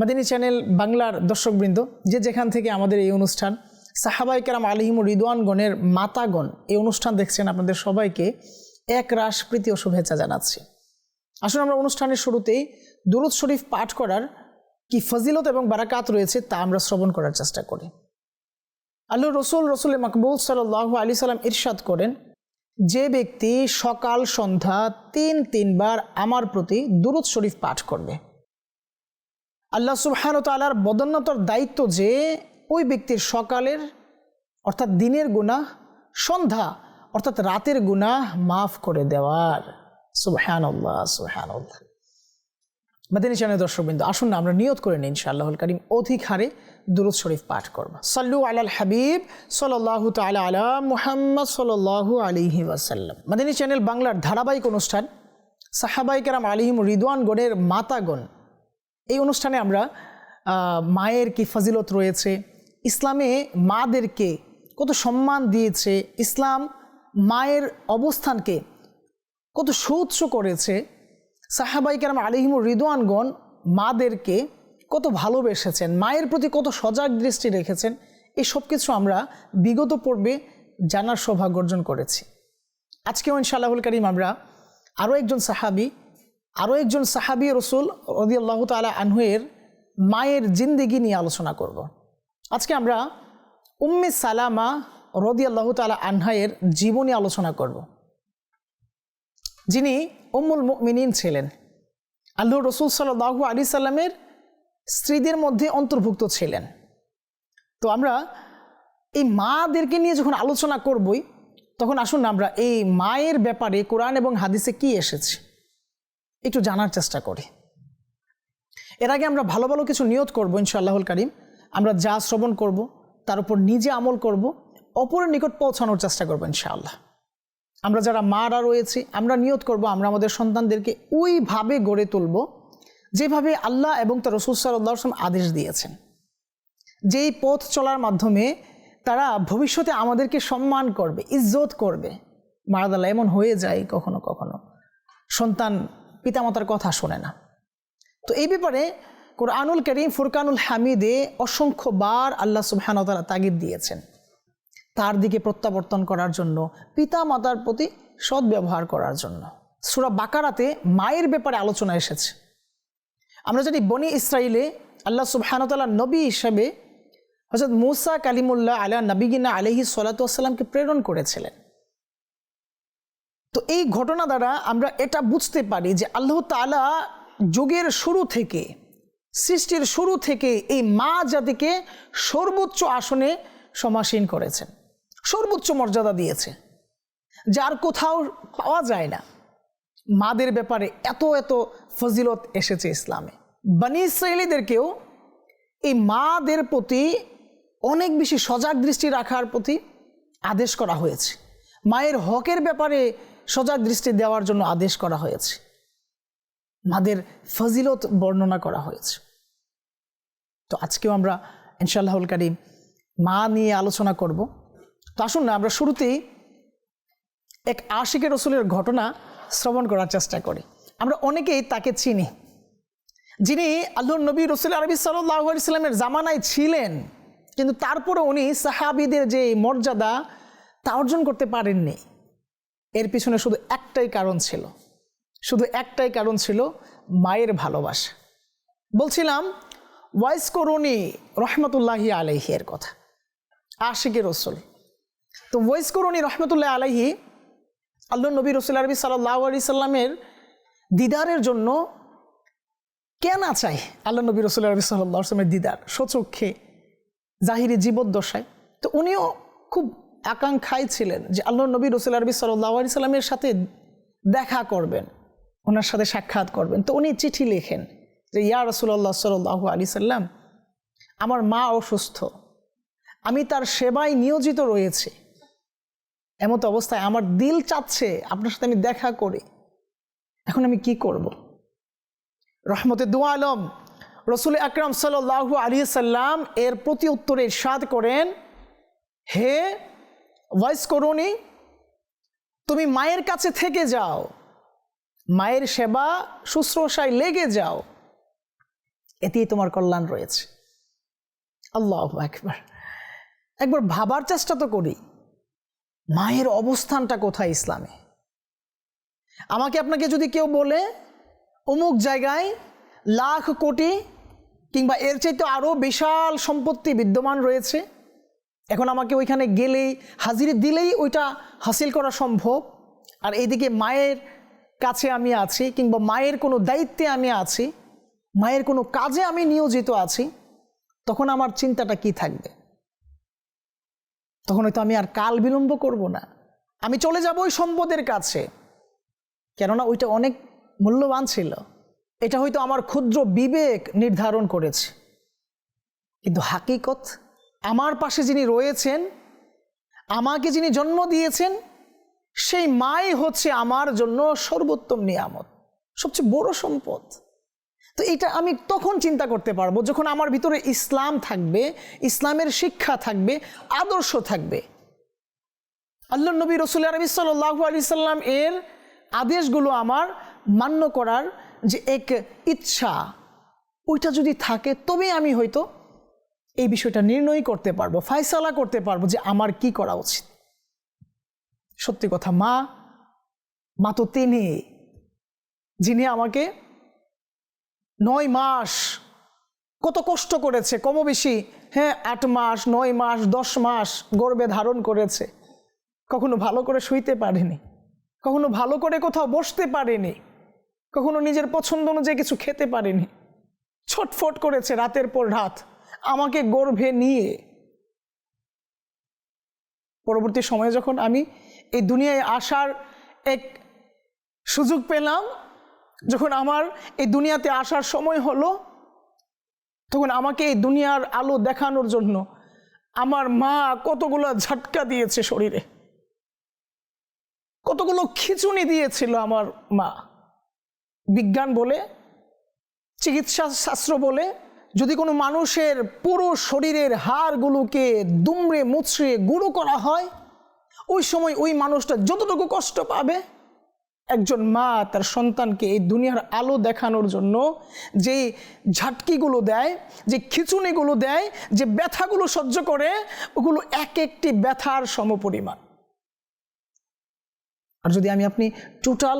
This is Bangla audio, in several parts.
মাদিনী চ্যানেল বাংলার দর্শকবৃন্দ, যে যেখান থেকে আমাদের এই অনুষ্ঠান সাহাবাই কেরাম আলিহিমুর রিদওয়ানগণের মাতাগণ এই অনুষ্ঠান দেখছেন, আপনাদের সবাইকে এক রাস প্রীতি ও শুভেচ্ছা জানাচ্ছি। আসলে আমরা অনুষ্ঠানের শুরুতেই দুরুদ শরীফ পাঠ করার কি ফজিলত এবং বারাকাত রয়েছে তা আমরা শ্রবণ করার চেষ্টা করি। আল্লাহ রসুল রসুল মকবুল সাল্লাহ আলি সাল্লাম ইরশাদ করেন, যে ব্যক্তি সকাল সন্ধ্যা তিন তিনবার আমার প্রতি দুরুদ শরীফ পাঠ করবে আল্লাহ সুবহান তালার বদন্যতার দায়িত্ব যে ওই ব্যক্তির সকালের, অর্থাৎ দিনের গুনাহ, সন্ধ্যা, অর্থাৎ রাতের গুনাহ মাফ করে দেওয়ার। সুবহান আল্লাহ সুবহান আল্লাহ মাদিনী চ্যানেল দর্শকবৃন্দ, আসুন না, আমরা নিয়ত করে নিই ইনশাআল্লাহুল করিম অধিক হারে দুরুদ শরীফ পাঠ করব। সাল্লু আলাল হাবিব সাল্লাল্লাহু তাআলা আলা মুহাম্মদ সাল্লাল্লাহু আলাইহি ওয়াসাল্লাম। মাদিনী চ্যানেল বাংলার ধারাবাহিক অনুষ্ঠান সাহাবাই কেরাম আলিহিম রিদওয়ান গণের মাতাগণ এই অনুষ্ঠানে আমরা মায়ের কি ফজিলত রয়েছে, ইসলামে মাদেরকে কত সম্মান দিয়েছে, ইসলাম মায়ের অবস্থানকে কত সুউচ্চ করেছে, সাহাবাই কেরাম আলিহিমুর রিদওয়ানগণ মাদেরকে কত ভালোবেসেছেন, মায়ের প্রতি কত সজাগ দৃষ্টি রেখেছেন, এই সব কিছু আমরা বিগত পর্বে জানার সৌভাগ্য অর্জন করেছি। আজকেও ইনশাআল্লাহুল করিম আমরা আরও একজন সাহাবি আরও একজন সাহাবি রসুল রদি আল্লাহ তালা আনহুয়ের মায়ের জিন্দিগি নিয়ে আলোচনা করব। আজকে আমরা উম্মে সালামা রদি আল্লাহ তালা আনহায়ের জীবনী আলোচনা করব। যিনি উম্মুল মিনিন ছিলেন আল্লাহ রসুল সাল্লাহু আলি সাল্লামের স্ত্রীদের মধ্যে অন্তর্ভুক্ত ছিলেন তো আমরা এই মাদেরকে নিয়ে যখন আলোচনা করবই, তখন আসুন আমরা এই মায়ের ব্যাপারে কোরআন এবং হাদিসে কি এসেছে একটু জানার চেষ্টা করি। এর আগে আমরা ভালো ভালো কিছু নিয়ত করব, ইনশাআল্লাহুল করিম। আমরা যা শ্রবণ করব, তার উপর নিজে আমল করব, অপরের নিকট পৌঁছানোর চেষ্টা করব, ইনশাআল্লাহ। আমরা যারা মারা রয়েছি, আমরা নিয়ত করব, আমরা আমাদের সন্তানদেরকে ওইভাবে গড়ে তুলব, যেভাবে আল্লাহ এবং তার রসুল আদেশ দিয়েছেন। যেই পথ চলার মাধ্যমে তারা ভবিষ্যতে আমাদেরকে সম্মান করবে, ইজ্জত করবে মারাদাল্লাহ এমন হয়ে যায় কখনো কখনো। সন্তান পিতামাতার কথা শোনে না। তো এই ব্যাপারে কোরআনুল করিম, ফুরকানুল হামিদে অসংখ্যবার আল্লাহ সুবহানতালা তাগিদ দিয়েছেন। তার দিকে প্রত্যাবর্তন করার জন্য পিতা মাতার প্রতি সদ্ব্যবহার করার জন্য। সুরা বাকারাতে মায়ের ব্যাপারে আলোচনা এসেছে। আমরা জানি বনি ইসরায়েলে আল্লাহ সুবহানতাল্লাহ নবী হিসেবে হজরত মুসা কালিমুল্লাহ আলা নবীগিনা আলহি সালাতামকে প্রেরণ করেছিলেন তো এই ঘটনা দ্বারা আমরা এটা বুঝতে পারি যে আল্লাহ তালা যুগের শুরু থেকে, সৃষ্টির শুরু থেকে এই মা জাতিকে সর্বোচ্চ আসনে সমাসীন করেছেন, সর্বোচ্চ মর্যাদা দিয়েছে। যার কোথাও পাওয়া যায় না। মাদের ব্যাপারে এত এত ফজিলত এসেছে ইসলামে। বানি ইসরায়েলিদেরকেও এই মাদের প্রতি অনেক বেশি সজাগ দৃষ্টি রাখার প্রতি আদেশ করা হয়েছে। মায়ের হকের ব্যাপারে সজাগ দৃষ্টি দেওয়ার জন্য আদেশ করা হয়েছে। মাদের ফজিলত বর্ণনা করা হয়েছে। তো আজকেও আমরা ইনশাআল্লাহুল কারিম মা নিয়ে আলোচনা করব। তো আসুন না, আমরা শুরুতেই এক আশিকের রসুলের ঘটনা শ্রবণ করার চেষ্টা করি। আমরা অনেকেই তাকে চিনি, যিনি আল্লাহ নবী রসুল আরবি সাল্লাহ ইসলামের জামানায় ছিলেন, কিন্তু তারপরে উনি সাহাবিদের যে মর্যাদা তা অর্জন করতে পারেননি। এর পিছনে শুধু একটাই কারণ ছিল। শুধু একটাই কারণ ছিল মায়ের ভালোবাসা। বলছিলাম ওয়াইস করুনি রহমতুল্লাহি আলাইহি এর কথা, আশিকের রসুল। তো ওয়াইস করুনি রহমতুল্লাহ আলাইহি আল্লাহ নবী রসুল আরবি সাল্লাহ আলি সাল্লামের দিদারের জন্য কেন চাই আল্লাহ নবী রসুল আরবি সাল্লাহ দিদার? সচক্ষে জাহিরি জীবদ্দশায়। তো উনিও খুব আকাঙ্ক্ষায় ছিলেন যে আল্লাহ নবী রসুল আরবি সাল্লাহ সাথে দেখা করবেন, ওনার সাথে সাক্ষাৎ করবেন। তো উনি চিঠি লেখেন যে, ইয়া রসুল্লাহ সাল্লাহ আলি সাল্লাম, আমার মা অসুস্থ, আমি তার সেবায় নিয়োজিত রয়েছে। এমত অবস্থায় আমার দিল চাচ্ছে আপনার সাথে আমি দেখা করি। এখন আমি কি করব? রহমতে দোয়া আলম, রসুল আকরাম সাল্লাহু আলী সাল্লাম এর প্রতি উত্তরে ইরশাদ করেন, হে ভয়েস করুনি, তুমি মায়ের কাছে থেকে যাও, মায়ের সেবা শুশ্রূষায় লেগে যাও। এতেই তোমার কল্যাণ রয়েছে। আল্লাহ একবার একবার ভাবার চেষ্টা তো করি, মায়ের অবস্থানটা কোথায় ইসলামে? আমাকে আপনাকে যদি কেউ বলে, অমুক জায়গায় লাখ কোটি কিংবা এর চাইতে আরও বিশাল সম্পত্তি বিদ্যমান রয়েছে এখন আমাকে ওইখানে গেলেই, হাজিরি দিলেই ওইটা হাসিল করা সম্ভব। আর এইদিকে মায়ের কাছে আমি আছি, কিংবা মায়ের কোনো দায়িত্বে আমি আছি, মায়ের কোনো কাজে আমি নিয়োজিত আছি, তখন আমার চিন্তাটা কি থাকবে? তখন হয়তো আমি আর কাল বিলম্ব করব না। আমি চলে যাব ওই সম্পদের কাছে। কেননা ওইটা অনেক মূল্যবান ছিল। এটা হয়তো আমার ক্ষুদ্র বিবেক নির্ধারণ করেছে। কিন্তু হাকিকত আমার পাশে যিনি রয়েছেন, আমাকে যিনি জন্ম দিয়েছেন, সেই মাই হচ্ছে আমার জন্য সর্বোত্তম নিয়ামত, সবচেয়ে বড় সম্পদ। তো এটা আমি তখন চিন্তা করতে পারব যখন আমার ভিতরে ইসলাম থাকবে, ইসলামের শিক্ষা থাকবে, আদর্শ থাকবে। আল্লাহ নবী রসুল আরবি সাল্লাহু আলি সাল্লাম এর আদেশগুলো আমার মান্য করার যে এক ইচ্ছা, ওইটা যদি থাকে তবে আমি হয়তো এই বিষয়টা নির্ণয় করতে পারব ফায়সালা করতে পারব যে আমার কি করা উচিত। সত্যি কথা, মা মা তো তিনি, যিনি আমাকে নয় মাস কত কষ্ট করেছে, কম বেশি হ্যাঁ আট মাস, নয় মাস, দশ মাস গর্বে ধারণ করেছে। কখনো ভালো করে শুইতে পারেনি, কখনো ভালো করে কোথাও বসতে পারেনি, কখনো নিজের পছন্দ অনুযায়ী কিছু খেতে পারেনি। ছটফট করেছে রাতের পর রাত। আমাকে গর্ভে নিয়ে। পরবর্তী সময়ে যখন আমি এই দুনিয়ায় আসার এক সুযোগ পেলাম, যখন আমার এই দুনিয়াতে আসার সময় হলো, তখন আমাকে এই দুনিয়ার আলো দেখানোর জন্য আমার মা কতগুলো ঝাটকা দিয়েছে শরীরে। কতগুলো খিচুনি দিয়েছিল আমার মা। বিজ্ঞান বলে, চিকিৎসা শাস্ত্র বলে যদি কোনো মানুষের পুরো শরীরের হাড়গুলোকে দুমড়ে মুচড়ে গুঁড়ো করা হয়, ওই সময় ওই মানুষটা যতটুকু কষ্ট পাবে, একজন মা তার সন্তানকে এই দুনিয়ার আলো দেখানোর জন্য যে ঝাটকিগুলো দেয়, যে খিচুনিগুলো দেয়, যে ব্যথাগুলো সহ্য করে, ওগুলো এক একটি ব্যথার সমপরিমাণ। আর যদি আমি আপনি টোটাল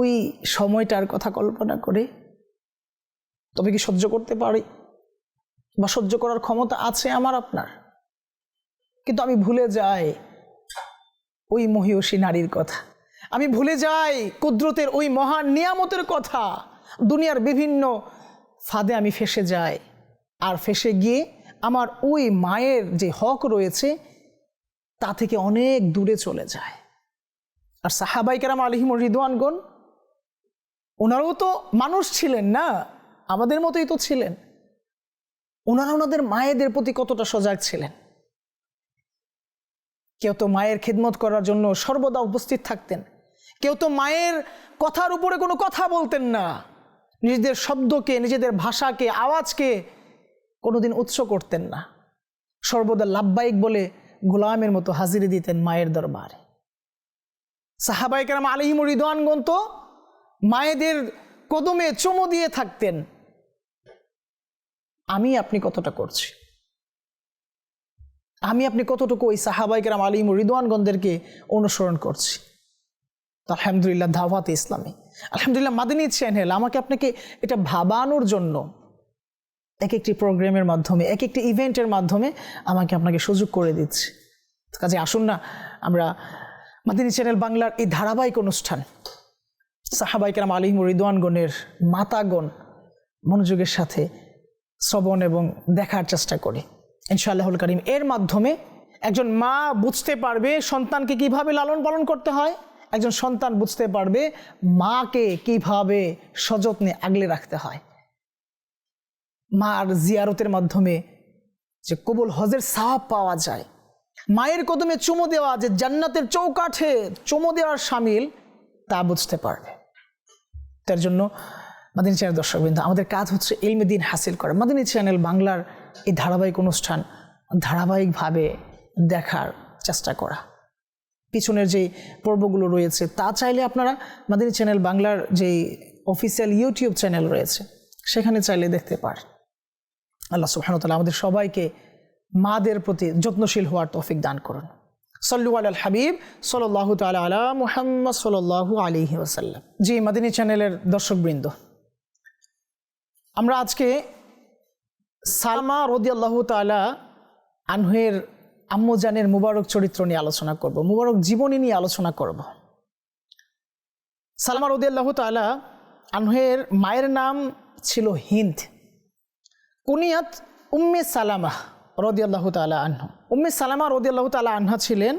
ওই সময়টার কথা কল্পনা করে, তবে কি সহ্য করতে পারি? বা সহ্য করার ক্ষমতা আছে আমার আপনার? কিন্তু আমি ভুলে যাই ওই মহিষী নারীর কথা। আমি ভুলে যাই কুদরতের ওই মহান নিয়ামতের কথা। দুনিয়ার বিভিন্ন ফাঁদে আমি ফেসে যাই। আর ফেসে গিয়ে আমার ওই মায়ের যে হক রয়েছে, তা থেকে অনেক দূরে চলে যায়। আর সাহাবাইকেরাম আলহিম রিদওয়ানগণ, ওনারাও তো মানুষ ছিলেন না? আমাদের মতোই তো ছিলেন। ওনারা ওনাদের মায়েদের প্রতি কতটা সজাগ ছিলেন? কেউ তো মায়ের খিদমত করার জন্য সর্বদা উপস্থিত থাকতেন। কেউ তো মায়ের কথার উপরে কোনো কথা বলতেন না। নিজেদের শব্দকে, নিজেদের ভাষাকে, আওয়াজকে কোনোদিন উৎস করতেন না। সর্বদা লাভবাহিক বলে গোলামের মতো হাজিরি দিতেন মায়ের দরবারে। সাহাবাইকেরাম আলিহিম রিদওয়ানগণ তো মায়েদের কদমে চুমো দিয়ে থাকতেন। আমি আপনি কতটা করছি? আমি আপনি কতটুকু ওই সাহাবাইকেরাম আলিম রিদওয়ানগণদেরকে অনুসরণ করছি? আলহামদুলিল্লাহ ধাওয়াত ইসলামী। আলহামদুলিল্লাহ, মাদিনী চ্যানেল, আমাকে আপনাকে এটা ভাবানোর জন্য এক একটি প্রোগ্রামের মাধ্যমে এক একটি ইভেন্টের মাধ্যমে আমাকে আপনাকে সুযোগ করে দিচ্ছে। কাজে আসুন না, আমরা মাদিনী চ্যানেল বাংলার এই ধারাবাহিক অনুষ্ঠান সাহাবাইকেরাম আলিম রিদওয়ানগণের মাতাগণ মনোযোগের সাথে শ্রবণ এবং দেখার চেষ্টা করি। ইনশাআল্লাহুল করিম। এর মাধ্যমে একজন মা বুঝতে পারবে সন্তানকে কীভাবে লালন পালন করতে হয়, একজন সন্তান বুঝতে পারবে মাকে কীভাবে সযত্নে আগলে রাখতে হয়। মার জিয়ারতের মাধ্যমে যে কবুল হজের সাহাব পাওয়া যায়, মায়ের কদমে চুমো দেওয়া, যে জান্নাতের চৌকাঠে চুমো দেওয়ার সামিল, তা বুঝতে পারবে। তার জন্য মাদিনী চ্যানেল দর্শকবৃন্দ, আমাদের কাজ হচ্ছে ইলমে দিন হাসিল করা। মাদিনী চ্যানেল বাংলার এই ধারাবাহিক অনুষ্ঠান ধারাবাহিকভাবে দেখার চেষ্টা করা। পিছনের যে পর্বগুলো রয়েছে, তা চাইলে আপনারা মাদিনী চ্যানেল বাংলার যে অফিসিয়াল ইউটিউব চ্যানেল রয়েছে, সেখানে চাইলে দেখতে পারেন। আল্লাহ সুবহানাহু আমাদের সবাইকে মাদের প্রতি যত্নশীল হওয়ার তৌফিক দান করুন। সল্লু আল হাবিব সাল্লাহ তালা আলা মুহাম্মদ সাল্লাহ আলিহি ওসাল্লাম জি, মাদিনী চ্যানেলের দর্শকবৃন্দ। আমরা আজকে সালমা রদিয়াল্লাহ তালা আনহের আম্মজানের মুবারক চরিত্র নিয়ে আলোচনা করব, মুবারক জীবনী নিয়ে আলোচনা করব। সালমা রদিয়াল্লাহ তালা আনহের মায়ের নাম ছিল হিন্দ। কুনিয়াত উম্মে সালামা রদিয়াল্লাহ তালা আনহা। উম্মে সালামা রদিয়াল্লাহ তালা আনহা ছিলেন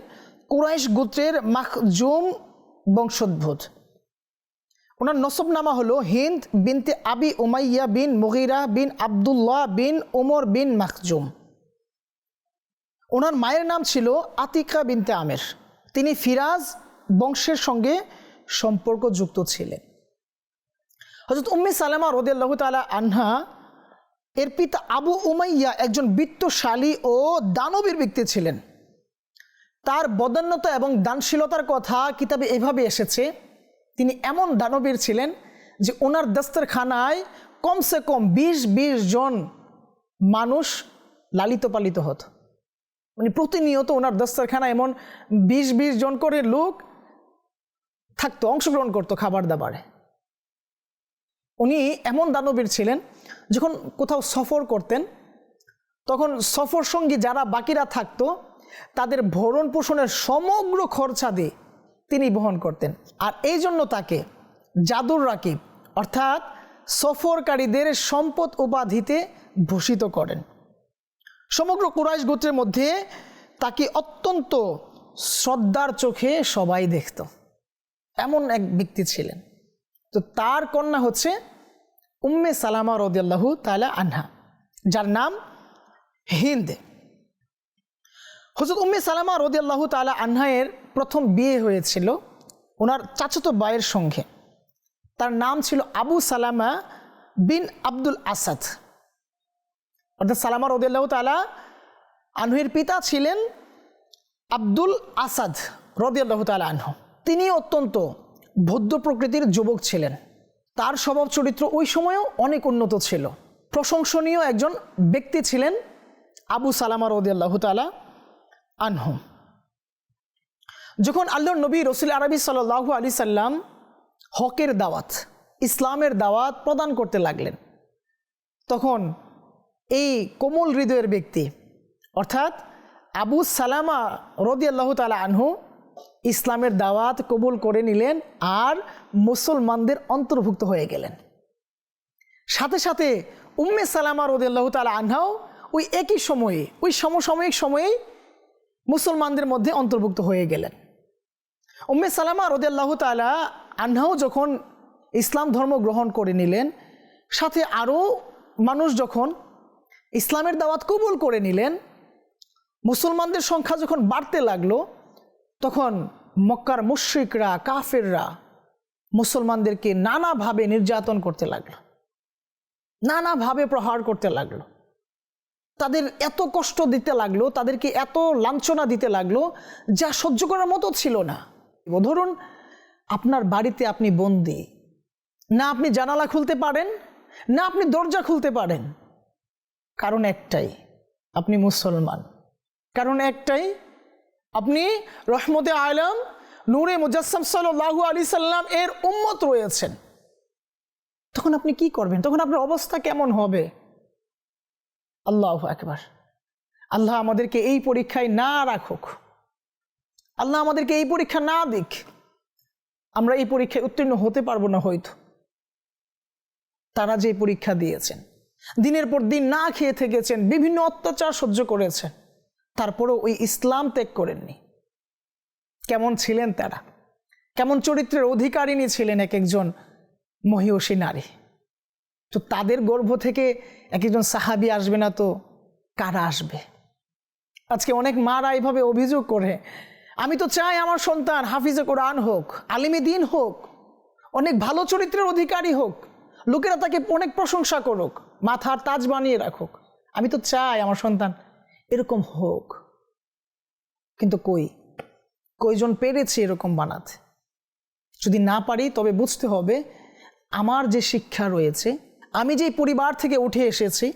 কুরাইশ গোত্রের মাখজুম বংশোদ্ভূত। ওনার নসবনামা হলো Hind binte Abi Umayya bin Mughira bin Abdullah bin Omar bin Makhzum ওনার মায়ের নাম ছিল আতিকা বিনতে আমের। তিনি ফিরাজ বংশের সঙ্গে সম্পর্কযুক্ত ছিলেন। হজরত উম্মে সালামা রদিয়াল্লাহ তালা আনহা এর পিতা আবু উমাইয়া একজন বিত্তশালী ও দানবীর ব্যক্তি ছিলেন। তার বদান্যতা এবং দানশীলতার কথা কিতাবে এভাবে এসেছে তিনি এমন দানবীর ছিলেন যে ওনার দস্তরখানায় কমসে কম বিশ বিশ জন মানুষ লালিত পালিত হতো। মানে প্রতিনিয়ত ওনার দস্তরখানা এমন বিশ বিশ জন করে লোক থাকতো, অংশগ্রহণ করতো খাবার দাবারে। উনি এমন দানবীর ছিলেন, যখন কোথাও সফর করতেন, তখন সফর সঙ্গী যারা বাকিরা থাকতো, তাদের ভরণ পোষণের সমগ্র খরচাদি তিনি বহন করতেন। আর এই জন্য তাকে জাদুর রাকিব অর্থাৎ সফরকারীদের সম্পদ উপাধিতে ভূষিত করেন। সমগ্র কুরাইশ গোত্রের মধ্যে তাকে অত্যন্ত শ্রদ্ধার চোখে সবাই দেখত। এমন এক ব্যক্তি ছিলেন। তো তার কন্যা হচ্ছে উম্মে সালামা রদিয়াল্লাহু তালা আনহা, যার নাম হিন্দ। হজরত উম্মে সালামা রদিয়াল্লাহু তালা আনহায়ের প্রথম বিয়ে হয়েছিল ওনার চাচাতো বায়ের সঙ্গে। তার নাম ছিল আবু সালামা বিন আব্দুল আসাদ। অর্থাৎ সালামা রদিয়াল্লাহু তালা আনহুয়ের পিতা ছিলেন আব্দুল আসাদ রদিয়াল্লাহু তালা আনহু। তিনি অত্যন্ত ভদ্র প্রকৃতির যুবক ছিলেন। তার স্বভাব চরিত্র ওই সময়ও অনেক উন্নত ছিল। প্রশংসনীয় একজন ব্যক্তি ছিলেন আবু সালামা রদিয়াল্লাহ তালা আনহু। যখন আল্লাহর নবী রসুল আরবি সাল্লাহু আলি সাল্লাম হকের দাওয়াত, ইসলামের দাওয়াত প্রদান করতে লাগলেন, তখন এই কোমল হৃদয়ের ব্যক্তি, অর্থাৎ আবু সালামা রদিয়াল্লাহ তালা আনহু, ইসলামের দাওয়াত কবুল করে নিলেন আর মুসলমানদের অন্তর্ভুক্ত হয়ে গেলেন। সাথে সাথে উম্মে সালামা রদিয়াল্লাহ তালা আনহাও ওই একই সময়ে, ওই সমসাময়িক সময়েই মুসলমানদের মধ্যে অন্তর্ভুক্ত হয়ে গেলেন। উম্মে সালামা রদিয়াল্লাহ তালা আনহাও যখন ইসলাম ধর্ম গ্রহণ করে নিলেন, সাথে আরও মানুষ যখন ইসলামের দাওয়াত কবুল করে নিলেন, মুসলমানদের সংখ্যা যখন বাড়তে লাগল, তখন মক্কার মুশ্রিকরা, কাফেররা মুসলমানদেরকে নানাভাবে নির্যাতন করতে লাগল, নানাভাবে প্রহার করতে লাগল। তাদের এত কষ্ট দিতে লাগল, তাদেরকে এত লাঞ্ছনা দিতে লাগল, যা সহ্য করার মতো ছিল না। ধরুন আপনার বাড়িতে আপনি বন্দি, না আপনি জানালা খুলতে পারেন, না আপনি দরজা খুলতে পারেন, কারণ একটাই, আপনি মুসলমান। কারণ একটাই, আপনি রহমতে আলম, নূরে মুজাসম সাল্লাহু আলি সাল্লাম এর উম্মত রয়েছেন। তখন আপনি কি করবেন? তখন আপনার অবস্থা কেমন হবে? আল্লাহ একবার আল্লাহ আমাদেরকে এই পরীক্ষায় না রাখুক। আল্লাহ আমাদেরকে এই পরীক্ষা না দিক, আমরা এই পরীক্ষায় উত্তীর্ণ হতে পারব না হয়তো। তারা যে পরীক্ষা দিয়েছেন, দিনের পর দিন না খেয়ে থেকেছেন, বিভিন্ন অত্যাচার সহ্য করেছেন, তারপরেও ওই ইসলাম ত্যাগ করেননি। কেমন ছিলেন তারা? কেমন চরিত্রের অধিকারিণী ছিলেন এক একজন মহিষী নারী? তো তাদের গর্ভ থেকে এক একজন সাহাবি আসবে না তো কারা আসবে? আজকে অনেক মারা এইভাবে অভিযোগ করে আমি তো চাই আমার সন্তান হাফিজে কোরআন হোক, আলিমে দিন হোক, অনেক ভালো চরিত্রের অধিকারী হোক, লোকেরা তাকে অনেক প্রশংসা করুক, মাথার তাজ বানিয়ে রাখুক। আমি তো চাই আমার সন্তান এরকম হোক। কিন্তু কই? কইজন পেরেছি এরকম বানাতে? যদি না পারি, তবে বুঝতে হবে আমার যে শিক্ষা রয়েছে, আমি যে পরিবার থেকে উঠে এসেছি,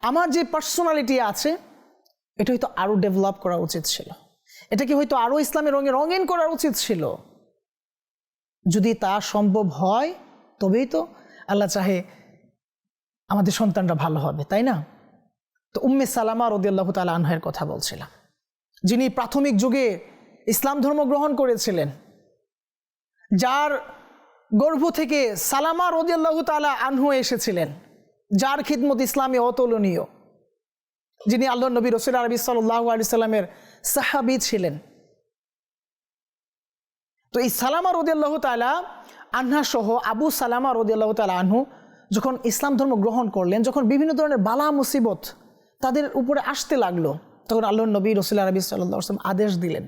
আমার যে পার্সোনালিটি আছে এটা হয়তো আরও ডেভেলপ করা উচিত ছিল। এটাকে হয়তো আরও ইসলামের রঙে রঙিন করা উচিত ছিল? যদি তা সম্ভব হয়, তবেই তো আল্লাহ চাহে আমাদের সন্তানরা ভালো হবে, তাই না? তো উম্মে সালামা রদিয়াল্লাহ তালা আনহের কথা বলছিলাম। যিনি প্রাথমিক যুগে ইসলাম ধর্ম গ্রহণ করেছিলেন, যার গর্ভ থেকে সালামা রদিয়াল্লাহ তালা আনহু এসেছিলেন, যার খিদমত ইসলামে অতুলনীয়। যিনি আল্লাহ নবী রসুল আরবি সাল্লাহ আলি সাল্লামের সাহাবি ছিলেন। তো এই সালামা রদিয়াল্লাহ তালা আনহা সহ আবু সালামা রদিয়াল্লাহ তালা আনহু যখন ইসলাম ধর্ম গ্রহণ করলেন, যখন বিভিন্ন ধরনের বালা, মুসিবত তাদের উপরে আসতে লাগল, তখন আল্লাহ নবী রসুল আরবি সাল্লাহ আসলাম আদেশ দিলেন,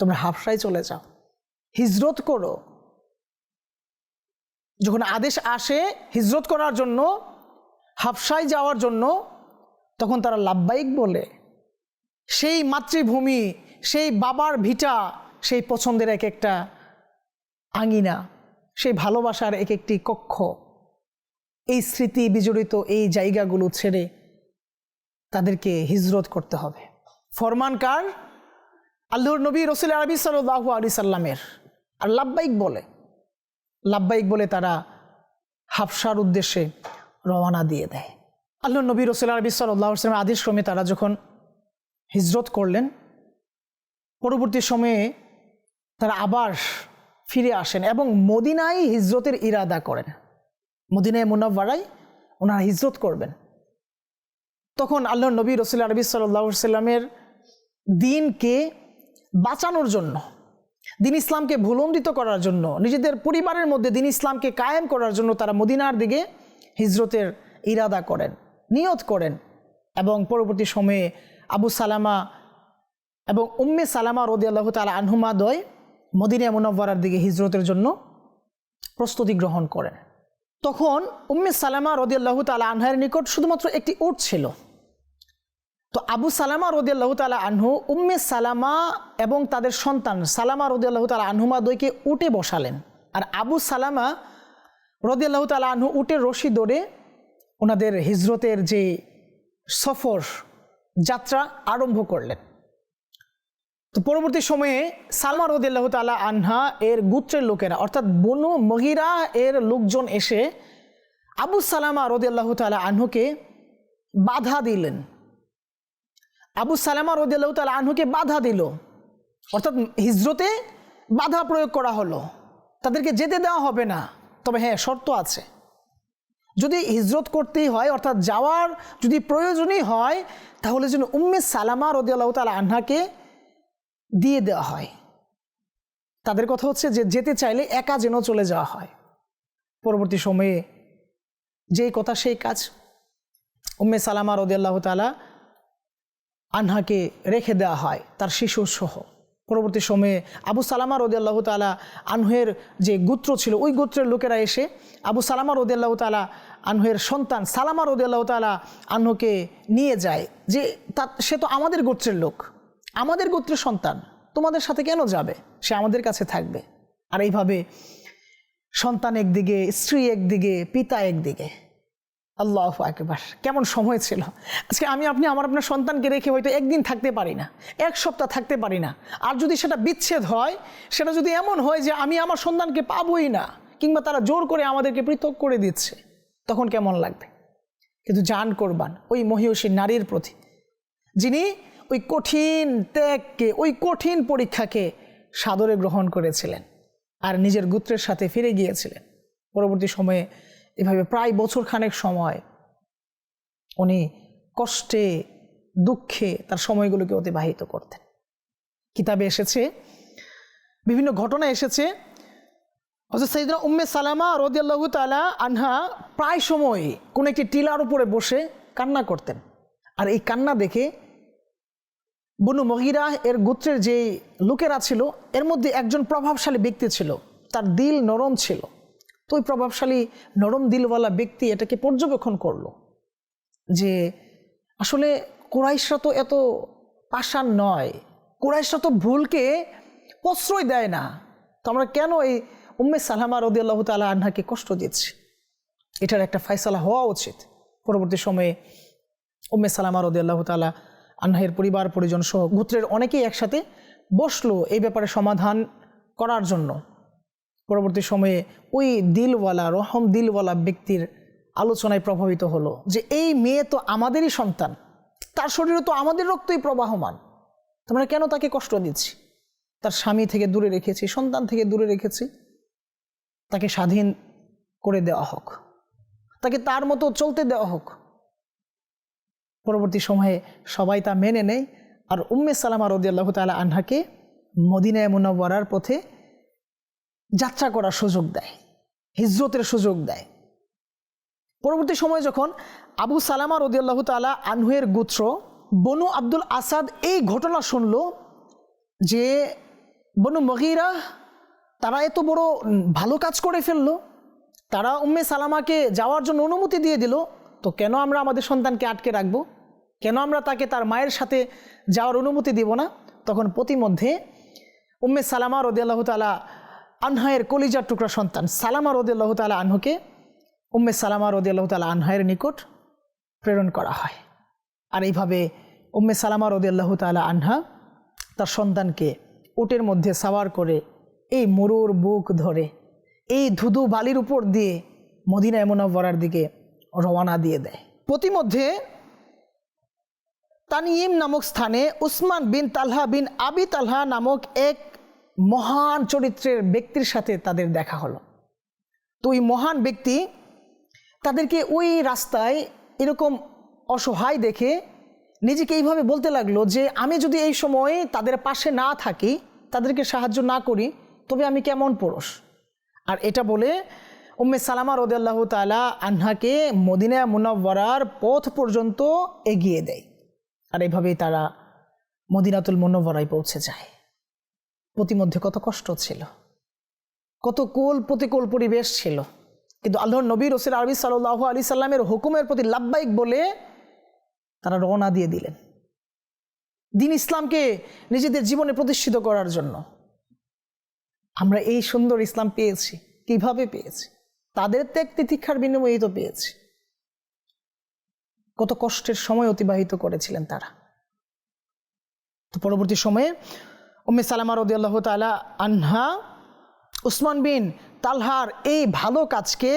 তোমরা হাফসায় চলে যাও, হিজরত করো। যখন আদেশ আসে হিজরত করার জন্য, হাফসায় যাওয়ার জন্য, তখন তারা লাভবাহিক বলে সেই মাতৃভূমি, সেই বাবার ভিটা, সেই পছন্দের এক একটা আঙিনা, সেই ভালোবাসার এক একটি কক্ষ, এই স্মৃতি বিজড়িত এই জায়গাগুলো ছেড়ে তাদেরকে হিজরত করতে হবে। ফরমান কার? আল্লুর নবী রসুল আরবি সাল্লাহ আলি সাল্লামের। আর লাভবাহিক বলে। লাভবাহিক বলে তারা হাফসার উদ্দেশ্যে রওনা দিয়ে দেয়। আল্লাহ নবী রসুল আরবি সাল্লাহ আসলামের আদেশ ক্রমে তারা যখন হিজরত করলেন। পরবর্তী সময়ে তারা আবার ফিরে আসেন এবং মদিনায় হিজরতের ইরাদা করেন। মদিনায় মুনাব্বারাই ওনারা হিজরত করবেন। তখন আল্লাহ নবী রসুল আরবি সাল্লামের দিনকে বাঁচানোর জন্য, দিন ইসলামকে ভুলন্দিত করার জন্য, নিজেদের পরিবারের মধ্যে দিন ইসলামকে কায়েম করার জন্য তারা মদিনার দিকে হিজরতের ইরাদা করেন, নিয়ত করেন এবং পরবর্তী সময়ে আবু সালামা এবং উম্মে সালামা রদি আল্লাহ তালা আনহুমা দয় মদিনা মুনব্বরার দিকে হিজরতের জন্য প্রস্তুতি গ্রহণ করেন। তখন উম্মে সালামা রদি আল্লাহ তালা আনহার নিকট শুধুমাত্র একটি উট ছিল। তো আবু সালামা রদি আল্লাহ তালা আনহু উম্মে সালামা এবং তাদের সন্তান সালামা রদি আল্লাহ তালা আনহুমা দইকে উটে বসালেন। আর আবু সালামা রদি আল্লাহ তালা আনহু উটের রশি দৌড়ে ওনাদের হিজরতের যে সফর যাত্রা আরম্ভ করলেন। তো পরবর্তী সময়ে সালমা রদিল্লাহ তালা আনহা এর গুত্রের লোকেরা, অর্থাৎ বনু মহিরা এর লোকজন এসে আবু সালামা রদিয়াল্লাহ তালা আনহুকে বাধা দিলেন। আবু সালামা রদিয়াল্লাহ তালা আনহুকে বাধা দিল। অর্থাৎ হিজরতে বাধা প্রয়োগ করা হলো। তাদেরকে যেতে দেওয়া হবে না। তবে হ্যাঁ শর্ত আছে। যদি হিজরত করতেই হয়, অর্থাৎ যাওয়ার যদি প্রয়োজনই হয়, তাহলে যেন উম্মে সালামা রদিয়াল্লাহ তালা আনহাকে দিয়ে দেওয়া হয়। তাদের কথা হচ্ছে যে, যেতে চাইলে একা যেন চলে যাওয়া হয়। পরবর্তী সময়ে যেই কথা, সেই কাজ উম্মে সালামা রদিয়াল্লাহ তালা আনহাকে রেখে দেওয়া হয়, তার শিশু সহ পরবর্তী সময়ে আবু সালামা রদিয়াল্লাহ তালা আনহের যে গোত্র ছিল, ওই গোত্রের লোকেরা এসে আবু সালামা রদিয়াল্লাহ তালা আনহের সন্তান সালামা রদিয়াল্লাহ তালা আনহকে নিয়ে যায় যে, তা, সে তো আমাদের গোত্রের লোক, আমাদের গোত্রের সন্তান, তোমাদের সাথে কেন যাবে? সে আমাদের কাছে থাকবে। আর এইভাবে সন্তান একদিকে, স্ত্রী একদিকে, পিতা একদিকে আল্লাহ একবার কেমন সময় ছিল? আজকে আমি, আপনি, আমার, আপনার সন্তানকে রেখে হয়তো একদিন থাকতে পারি না, এক সপ্তাহ থাকতে পারি না। আর যদি সেটা বিচ্ছেদ হয়, সেটা যদি এমন হয় যে আমি আমার সন্তানকে পাবোই না, কিংবা তারা জোর করে আমাদেরকে পৃথক করে দিচ্ছে, তখন কেমন লাগবে? কিন্তু জান করবান ওই মহিষী নারীর প্রতি, যিনি ওই কঠিন ত্যাগকে, ওই কঠিন পরীক্ষাকে সাদরে গ্রহণ করেছিলেন আর নিজের গোত্রের সাথে ফিরে গিয়েছিলেন। পরবর্তী সময়ে এভাবে প্রায় বছর খানেক সময় উনি কষ্টে, দুঃখে তার সময়গুলোকে অতিবাহিত করতেন। কিতাবে এসেছে, বিভিন্ন ঘটনা এসেছে। হজরত উম্মে সালামা রদিয়াল্লাহু তালা আনহা প্রায় সময় কোনো একটি টিলার উপরে বসে কান্না করতেন। আর এই কান্না দেখে বনু মহিরা এর গোত্রের যে লোকেরা ছিল, এর মধ্যে একজন প্রভাবশালী ব্যক্তি ছিল। তার দিল নরম ছিল। তো ওই প্রভাবশালী নরম দিলওয়ালা ব্যক্তি এটাকে পর্যবেক্ষণ করল যে আসলে কোরাইশরা তো এত পাষাণ নয়। কোরাইশরা তো ভুলকে প্রশ্রয় দেয় না। তো আমরা কেন এই উম্মে সালামা রদি আল্লাহ তালা আন্নাকে কষ্ট দিচ্ছি? এটার একটা ফয়সালা হওয়া উচিত। পরবর্তী সময়ে উম্মে সালামা রদি আল্লাহ তালা আন্নাহের পরিবার পরিজন সহ গোত্রের অনেকেই একসাথে বসল এই ব্যাপারে সমাধান করার জন্য। পরবর্তী সময়ে ওই দিলওয়ালা, রহম দিলওয়ালা ব্যক্তির আলোচনায় প্রভাবিত হলো যে এই মেয়ে তো আমাদেরই সন্তান, তার শরীরে তো আমাদের রক্তই প্রবাহমান তোমরা কেন তাকে কষ্ট দিচ্ছি? তার স্বামী থেকে দূরে রেখেছি, সন্তান থেকে দূরে রেখেছি, তাকে স্বাধীন করে দেওয়া হোক, তাকে তার মতো চলতে দেওয়া হোক। পরবর্তী সময়ে সবাই তা মেনে নেয় আর উম্মে সালামা রদি আল্লাহ তালা আনহাকে মদিনায় মুনাওয়ারার পথে যাত্রা করার সুযোগ দেয়, হিজরতের সুযোগ দেয়। পরবর্তী সময়ে যখন আবু সালামা রদি আল্লাহ তালা আনহুয়ের গোত্র বনু আব্দুল আসাদ এই ঘটনা শুনল যে বনু মহিরা তারা এত বড় ভালো কাজ করে ফেলল, তারা উম্মে সালামাকে যাওয়ার জন্য অনুমতি দিয়ে দিল, তো কেন আমরা আমাদের সন্তানকে আটকে রাখব? কেন আমরা তাকে তার মায়ের সাথে যাওয়ার অনুমতি দিব না? তখন প্রতিমধ্যে উম্মে সালামা রদিয়াল্লাহ তালা আনহায়ের কলিজার টুকরা সন্তান সালামা রদিয়াল্লাহ তালা আনহুকে উম্মে সালামা রদিয়াল্লাহ তালা আনহায়ের নিকট প্রেরণ করা হয়। আর এইভাবে উম্মে সালামা রদিয়াল্লাহ তালা আনহা তার সন্তানকে উটের মধ্যে সাওয়ার করে এই মরুর বুক ধরে এই ধুধু বালির উপর দিয়ে মদিনা এমনাবরার দিকে রওয়ানা দিয়ে দেয়। প্রতিমধ্যে তানিম নামক স্থানে উসমান বিন তালহা বিন আবি তালহা নামক এক মহান চরিত্রের ব্যক্তির সাথে তাদের দেখা হলো। তো ওই মহান ব্যক্তি তাদেরকে ওই রাস্তায় এরকম অসহায় দেখে নিজেকে এইভাবে বলতে লাগল যে, আমি যদি এই সময় তাদের পাশে না থাকি, তাদেরকে সাহায্য না করি, তবে আমি কেমন পুরুষ? আর এটা বলে উম্মে সালামা রদাল্লাহ তালা আনহাকে মদিনা মুনব্বরার পথ পর্যন্ত এগিয়ে দেয়। আর এভাবেই তারা মদিনাতুল মুনব্বরায় পৌঁছে যায়। প্রতিমধ্যে কত কষ্ট ছিল। কত কোল প্রতিকূল পরিবেশ ছিল। কিন্তু আল্লাহর নবী রসিল আরবি সাল্লাহ আলি সাল্লামের হুকুমের প্রতি লাভবাইক বলে তারা রওনা দিয়ে দিলেন। দিন ইসলামকে নিজেদের জীবনে প্রতিষ্ঠিত করার জন্য। আমরা এই সুন্দর ইসলাম পেয়েছি। কীভাবে পেয়েছি? তাদের ত্যাগ তিতিক্ষার বিনিময়ে তো পেয়েছি। কত কষ্টের সময় অতিবাহিত করেছিলেন তারা। তো পরবর্তী সময়ে উম্মে সালামা রদি আল্লাহ তালা আনহা, উসমান বিন তালহার এই ভালো কাজকে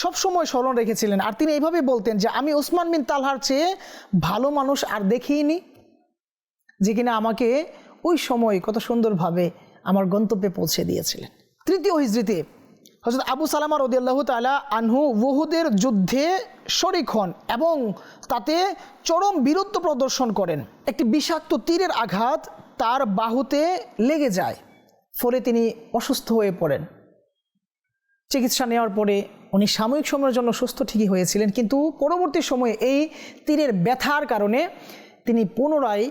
সবসময় স্মরণ রেখেছিলেন। আর তিনি এইভাবে বলতেন যে, আমি উসমান বিন তালহার চেয়ে ভালো মানুষ আর দেখিনি যে কিনা আমাকে ওই সময় কত সুন্দরভাবে আমার গন্তব্যে পৌঁছে দিয়েছিলেন। তৃতীয় হিজড়িতে হজরত আবু সালামা রদিয়াল্লাহ তালা আনহু ওহুদের যুদ্ধে শরিক হন এবং তাতে চরম বীরত্ব প্রদর্শন করেন। একটি বিষাক্ত তীরের আঘাত তার বাহুতে লেগে যায়। ফলে তিনি অসুস্থ হয়ে পড়েন। চিকিৎসা নেওয়ার পরে উনি সাময়িক সময়ের জন্য সুস্থ ঠিকই হয়েছিলেন, কিন্তু পরবর্তী সময়ে এই তীরের ব্যথার কারণে তিনি পুনরায়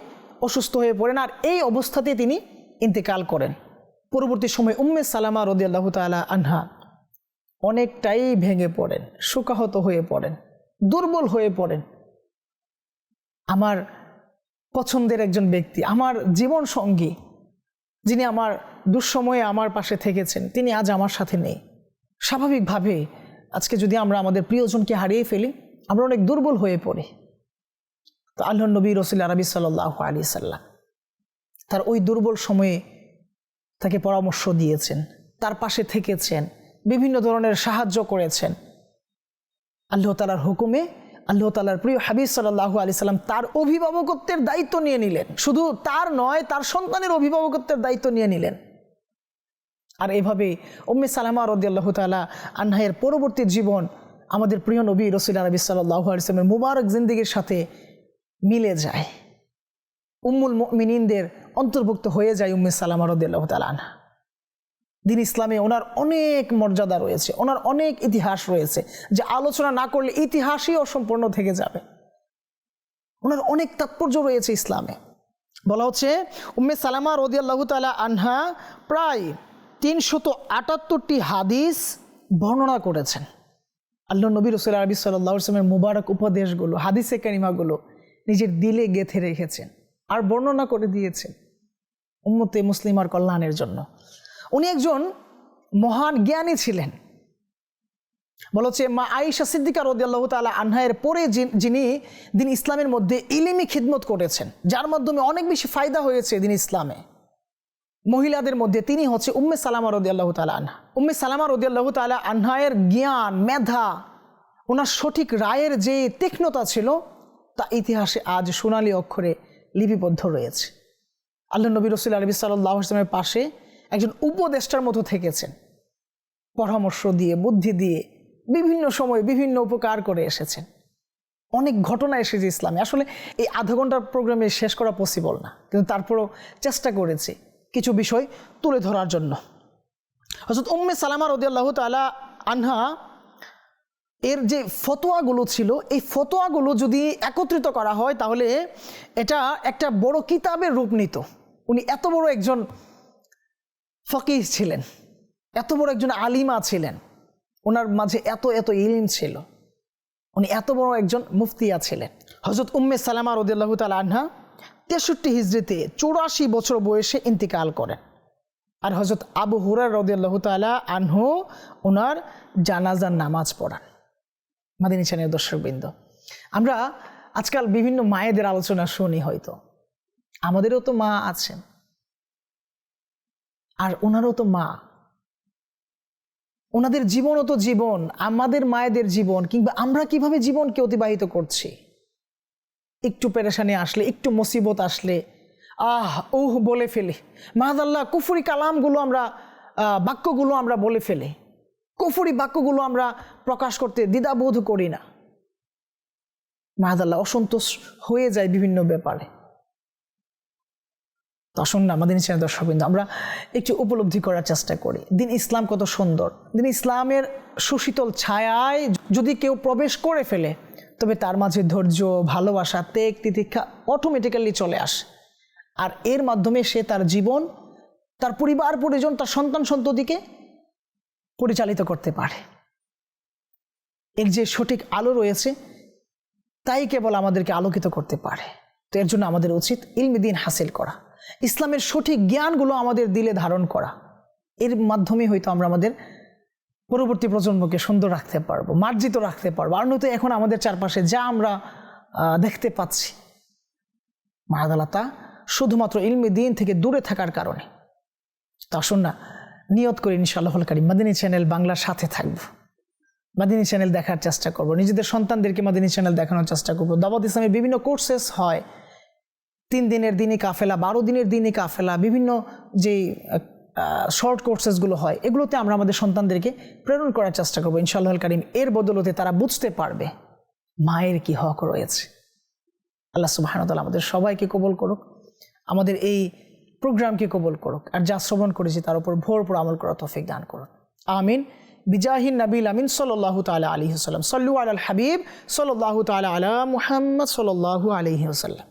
অসুস্থ হয়ে পড়েন আর এই অবস্থাতে তিনি ইন্তেকাল করেন। পরবর্তী সময় উম্মে সালামা রদিয়াল্লাহ তালা আনহা অনেকটাই ভেঙে পড়েন, শোকাহত হয়ে পড়েন, দুর্বল হয়ে পড়েন। আমার পছন্দের একজন ব্যক্তি, আমার জীবন সঙ্গী, যিনি আমার দুঃসময়ে আমার পাশে থেকেছেন, তিনি আজ আমার সাথে নেই। স্বাভাবিকভাবে আজকে যদি আমরা আমাদের প্রিয়জনকে হারিয়ে ফেলি, আমরা অনেক দুর্বল হয়ে পড়ি। তো আল্লাহ নবী রসুল আরবি সাল্লাহ আলী সাল্লাম তার ওই দুর্বল সময়ে তাকে পরামর্শ দিয়েছেন, তার পাশে থেকেছেন, বিভিন্ন ধরনের সাহায্য করেছেন। আল্লাহ তালার হুকুমে আল্লাহ তালার প্রিয় হাবিজ সাল্লাহ আলি সাল্লাম তার অভিভাবকত্বের দায়িত্ব নিয়ে নিলেন। শুধু তার নয়, তার সন্তানের অভিভাবকত্বের দায়িত্ব নিয়ে নিলেন। আর এভাবে উম্মে সালামা রদিয়াল্লাহ তালা আন্নাহের পরবর্তী জীবন আমাদের প্রিয় নবী রসুল আরবি সাল্লাহ আলিয়ামের মুবারক জিন্দিগির সাথে মিলে যায়। উম্মুল মিনিনদের অন্তর্ভুক্ত হয়ে যায় উম্মে সালামা রদিয়াল্লাহ তালা আনহা। দিন ইসলামে ওনার অনেক মর্যাদা রয়েছে, ওনার অনেক ইতিহাস রয়েছে, যে আলোচনা না করলে ইতিহাসই অসম্পূর্ণ থেকে যাবে। ওনার অনেক তাৎপর্য রয়েছে ইসলামে। বলা হচ্ছে, উম্মে সালামা রদি আল্লাহ তালা আনহা প্রায় তিনশত আটাত্তরটি হাদিস বর্ণনা করেছেন। আল্লাহ নবী রসুল আরবি সাল্লাহ ইসলামের মুবারক উপদেশগুলো, হাদিসে কারিমাগুলো নিজের দিলে গেথে রেখেছেন আর বর্ণনা করে দিয়েছেন উম্মতে মুসলিমার কল্যাণের জন্য। একজন মহান জ্ঞানী ছিলেন। বলা হচ্ছে মা আয়েশা সিদ্দিকা রদিয়াল্লাহ তালা আনহায়ের পরে যিনি- দিন ইসলামের মধ্যে ইলিমি খিদমত করেছেন, যার মাধ্যমে অনেক বেশি ফায়দা হয়েছে দিন ইসলামে। মহিলাদের মধ্যে তিনি হচ্ছে উম্মে সালামা রদিয়াল্লাহ তালা আনহা। উম্মে সালামা রদিয়াল্লাহ তালা আনহায়ের জ্ঞান, মেধা, ওনার সঠিক রায়ের যে তীক্ষ্ণতা ছিল, তা ইতিহাসে আজ সোনালী অক্ষরে লিপিবদ্ধ রয়েছে। আল্লাহ নবী রসুল আলবি সাল্লাহ আসলামের পাশে একজন উপদেষ্টার মতো থেকেছেন। পরামর্শ দিয়ে, বুদ্ধি দিয়ে, বিভিন্ন সময়ে বিভিন্ন উপকার করে এসেছেন। অনেক ঘটনা এসেছে ইসলামে। আসলে এই আধা ঘণ্টার প্রোগ্রামে শেষ করা পসিবল না। কিন্তু তারপরও চেষ্টা করেছি কিছু বিষয় তুলে ধরার জন্য। হজরত উম্মে সালামা রদিয়াল্লাহ তালা আনহা, এর যে ফতোয়াগুলো ছিল, এই ফতোয়াগুলো যদি একত্রিত করা হয়, তাহলে এটা একটা বড় কিতাবের রূপ নিত। উনি এত বড় একজন ফকিহ ছিলেন। এত বড় একজন আলিমা ছিলেন। ওনার মাঝে এত এত ইলিম ছিল। উনি এত বড় একজন মুফতিয়া ছিলেন। হজরত উম্মে সালামা রদিয়াল্লাহ তাল আনহা তেষট্টি হিজড়িতে চৌরাশি বছর বয়সে ইন্তিকাল করেন। আর হজরত আবু হুরার রদিয়াল্লাহ তালা আনহু ওনার জানাজার নামাজ পড়ান। মাদিনী চ্যানেল দর্শকবৃন্দ, আমরা আজকাল বিভিন্ন মায়েদের আলোচনা শুনি হয়তো। আমাদেরও তো মা আছেন। আর ওনারও তো মা। ওনাদের জীবনও তো জীবন, আমাদের মায়েদের জীবন, কিংবা আমরা কীভাবে জীবনকে অতিবাহিত করছি? একটু পেরেশানি আসলে, একটু মুসিবত আসলে, আহ, উহ, বলে ফেলে। মাহাদাল্লাহ, কুফুরি কালামগুলো আমরা বাক্যগুলো আমরা বলে ফেলে। কুফুরি বাক্যগুলো আমরা প্রকাশ করতে দ্বিধাবোধ করি না। মাহাদাল্লাহ, অসন্তোষ হয়ে যায় বিভিন্ন ব্যাপারে। তো আসুন না, আমাদের নিচে দর্শকবৃন্দ আমরা একটু উপলব্ধি করার চেষ্টা করি। দিন ইসলাম কত সুন্দর। দিন ইসলামের সুশীতল ছায়ায় যদি কেউ প্রবেশ করে ফেলে, তবে তার মাঝে ধৈর্য, ভালোবাসা তেগ তিতিক্ষা অটোমেটিক্যালি চলে আসে। আর এর মাধ্যমে সে তার জীবন, তার পরিবার, পরিজন, তার সন্তান, সন্ততিকে পরিচালিত করতে পারে। এর যে সঠিক আলো রয়েছে, তাই কেবল আমাদেরকে আলোকিত করতে পারে। তো এর জন্য আমাদের উচিত ইলমিদিন হাসিল করা। ইসলামের সঠিক জ্ঞানগুলো আমাদের দিলে ধারণ করা। এর মাধ্যমে হয়তো আমরা আমাদের পরবর্তী প্রজন্মকে সুন্দর রাখতে পারব, মার্জিত রাখতে পারব। আর নয়তো এখন আমাদের চারপাশে যা আমরা দেখতে পাচ্ছি মাহাদালাতা শুধুমাত্র ইলমি দিন থেকে দূরে থাকার কারণে। তা আসুন না, নিয়ত করি ইনশাআল্লাহ কারিম মাদিনী চ্যানেল বাংলার সাথে থাকব। মাদিনী চ্যানেল দেখার চেষ্টা করব, নিজেদের সন্তানদেরকে মাদিনী চ্যানেল দেখানোর চেষ্টা করব। দাবাত ইসলামের বিভিন্ন কোর্সেস হয় তিন দিনের দিনই কাফেলা, বারো দিনের দিনই কাফেলা, বিভিন্ন যে শর্ট কোর্সেসগুলো হয়, এগুলোতে আমরা আমাদের সন্তানদেরকে প্রেরণ করার চেষ্টা করব ইনশাআল্লাহ কারিম। এর বদলতে তারা বুঝতে পারবে মায়ের কি হক রয়েছে। আল্লাহ সুবাহানতাল আমাদের সবাইকে কবল করুক, আমাদের এই প্রোগ্রামকে কবল করুক, আর যা শ্রবণ করেছি তার উপর ভোরপুর আমল করা তফিক দান করুন। আমিন। বিজাহিন নবীল আমিন সাল্লাহ তালা আলী সাল্লাম সাল্লু আল হাবিব সাল্লাহ তালা আলা মুহাম্মদ সাল্লাহ আলহি সাল্লাম